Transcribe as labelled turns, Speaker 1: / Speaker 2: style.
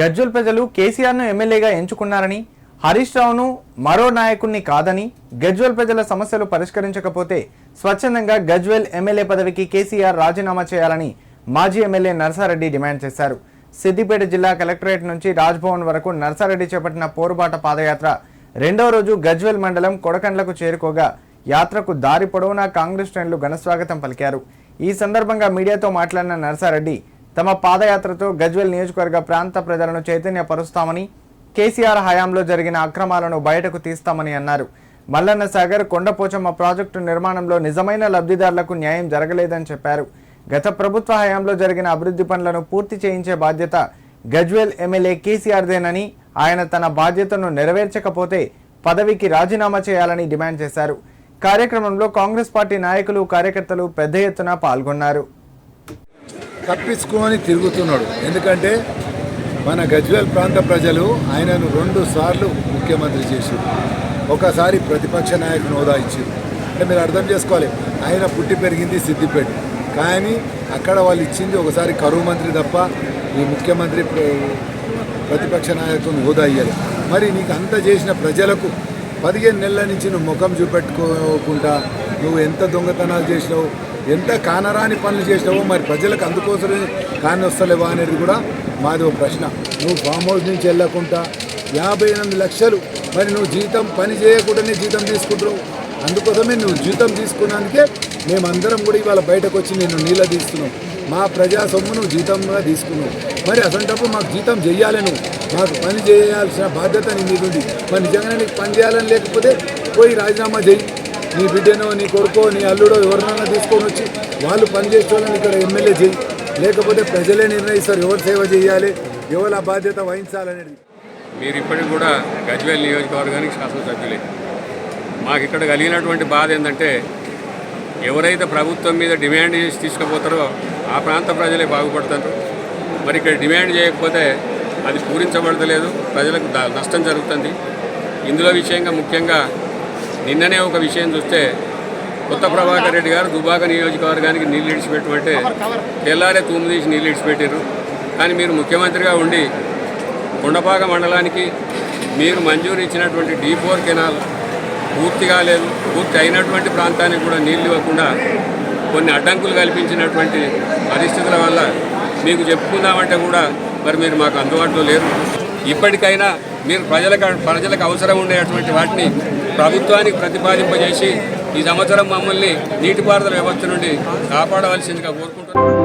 Speaker 1: గజ్వల్ ప్రజలు కేసీఆర్ను ఎమ్మెల్యేగా ఎంచుకున్నారని హరీష్ రావును మరో నాయకుణ్ణి కాదని గజ్వల్ ప్రజల సమస్యలు పరిష్కరించకపోతే స్వచ్ఛందంగా గజ్వెల్ ఎమ్మెల్యే పదవికి కేసీఆర్ రాజీనామా చేయాలని మాజీ ఎమ్మెల్యే నర్సారెడ్డి డిమాండ్ చేశారు. సిద్దిపేట జిల్లా కలెక్టరేట్ నుంచి రాజ్భవన్ వరకు నర్సారెడ్డి చేపట్టిన పోరుబాట పాదయాత్ర రెండో రోజు గజ్వెల్ మండలం కొడకండ్లకు చేరుకోగా యాత్రకు దారి పొడవునా కాంగ్రెస్ శ్రేణులు ఘనస్వాగతం పలికారు. ఈ సందర్భంగా మీడియాతో మాట్లాడిన నర్సారెడ్డి తమ పాదయాత్రతో గజ్వెల్ నియోజకవర్గ ప్రాంత ప్రజలను చైతన్యపరుస్తామని కేసీఆర్ హయాంలో జరిగిన అక్రమాలను బయటకు తీస్తామని అన్నారు. మల్లన్న సాగర్ కొండపోచమ్మ ప్రాజెక్టు నిర్మాణంలో నిజమైన లబ్ధిదారులకు న్యాయం జరగలేదని చెప్పారు. గత ప్రభుత్వ హయాంలో జరిగిన అభివృద్ధి పనులను పూర్తి చేయించే బాధ్యత గజ్వెల్ ఎమ్మెల్యే కేసీఆర్దేనని ఆయన తన బాధ్యతను నెరవేర్చకపోతే పదవికి రాజీనామా చేయాలని డిమాండ్ చేశారు. కార్యక్రమంలో కాంగ్రెస్ పార్టీ నాయకులు కార్యకర్తలు పెద్ద ఎత్తున పాల్గొన్నారు.
Speaker 2: తప్పించుకొని తిరుగుతున్నాడు. ఎందుకంటే మన గజ్వేల్ ప్రాంత ప్రజలు ఆయనను రెండు సార్లు ముఖ్యమంత్రి చేశారు. ఒకసారి ప్రతిపక్ష నాయకుని హోదా ఇచ్చారు. అంటే మీరు అర్థం చేసుకోవాలి ఆయన పుట్టి పెరిగింది సిద్దిపేట. కానీ అక్కడ వాళ్ళు ఇచ్చింది ఒకసారి కరువు మంత్రి తప్ప ఈ ముఖ్యమంత్రి ప్రతిపక్ష నాయకుని హోదా ఇయ్యాలి మరి నీకు అంత చేసిన ప్రజలకు పదిహేను నెలల నుంచి నువ్వు ముఖం చూపెట్టుకోకుండా నువ్వు ఎంత దొంగతనాలు చేసినావు ఎంత కానరాని పనులు చేసినావో మరి ప్రజలకు అందుకోసమే కాని వస్తలేవా అనేది కూడా మాది ఒక ప్రశ్న. నువ్వు ఫామ్ హౌస్ నుంచి వెళ్ళకుండా యాభై ఎనిమిది లక్షలు మరి నువ్వు జీతం పని చేయకుండానే జీతం తీసుకుంటున్నావు. అందుకోసమే నువ్వు జీతం తీసుకున్నందుకే మేమందరం కూడా ఇవాళ బయటకు వచ్చి నేను నీళ్ళ తీస్తున్నావు మా ప్రజా సొమ్ము నువ్వు జీతంగా తీసుకున్నావు. మరి అసంటప్పుడు మాకు జీతం చేయాలి నువ్వు. మాకు పని చేయాల్సిన బాధ్యత నీ మీద ఉంది. మరి నిజంగానే నీకు పని చేయాలని లేకపోతే పోయి రాజీనామా చేయి నీ బిడ్డనో నీ కొడుకో నీ అల్లుడో ఎవరినైనా తీసుకొని వచ్చి వాళ్ళు పని ఇక్కడ ఎమ్మెల్యే చేయి. లేకపోతే ప్రజలే నిర్ణయిస్తారు ఎవరు సేవ చేయాలి ఎవరు ఆ బాధ్యత వహించాలనేది.
Speaker 3: మీరు ఇప్పటికి కూడా గజ్వేల్ నియోజకవర్గానికి శాసనసభ్యులే. మాకు ఇక్కడ కలిగినటువంటి బాధ ఏంటంటే ఎవరైతే ప్రభుత్వం మీద డిమాండ్ చేసి తీసుకుపోతారో ఆ ప్రాంత ప్రజలే బాగుపడతారు. మరి ఇక్కడ డిమాండ్ చేయకపోతే అది పూరించబడతలేదు ప్రజలకు నష్టం జరుగుతుంది. ఇందులో విషయంగా ముఖ్యంగా నిన్ననే ఒక విషయం చూస్తే కొత్త ప్రభాకర్ రెడ్డి గారు దుబాక నియోజకవర్గానికి నీళ్ళు ఇడిచిపెట్టమంటే తెల్లారే తూము తీసి నీళ్ళు ఇడిచిపెట్టారు కానీ మీరు ముఖ్యమంత్రిగా ఉండి కొండపాక మండలానికి మీరు మంజూరు ఇచ్చినటువంటి డీ ఫోర్ కెనాల్ పూర్తి కాలేదు పూర్తి అయినటువంటి ప్రాంతానికి కూడా నీళ్ళు ఇవ్వకుండా కొన్ని అడ్డంకులు కల్పించినటువంటి పరిస్థితుల వల్ల మీకు చెప్పుకుందామంటే కూడా మరి మీరు మాకు అందుబాటులో లేరు. ఇప్పటికైనా మీరు ప్రజలకు ప్రజలకు అవసరం ఉండేటువంటి వాటిని ప్రభుత్వానికి ప్రతిపాదింపజేసి ఈ సంవత్సరం మమ్మల్ని నీటిపారుదల వ్యవస్థ నుండి కాపాడవలసిందిగా కోరుకుంటున్నాను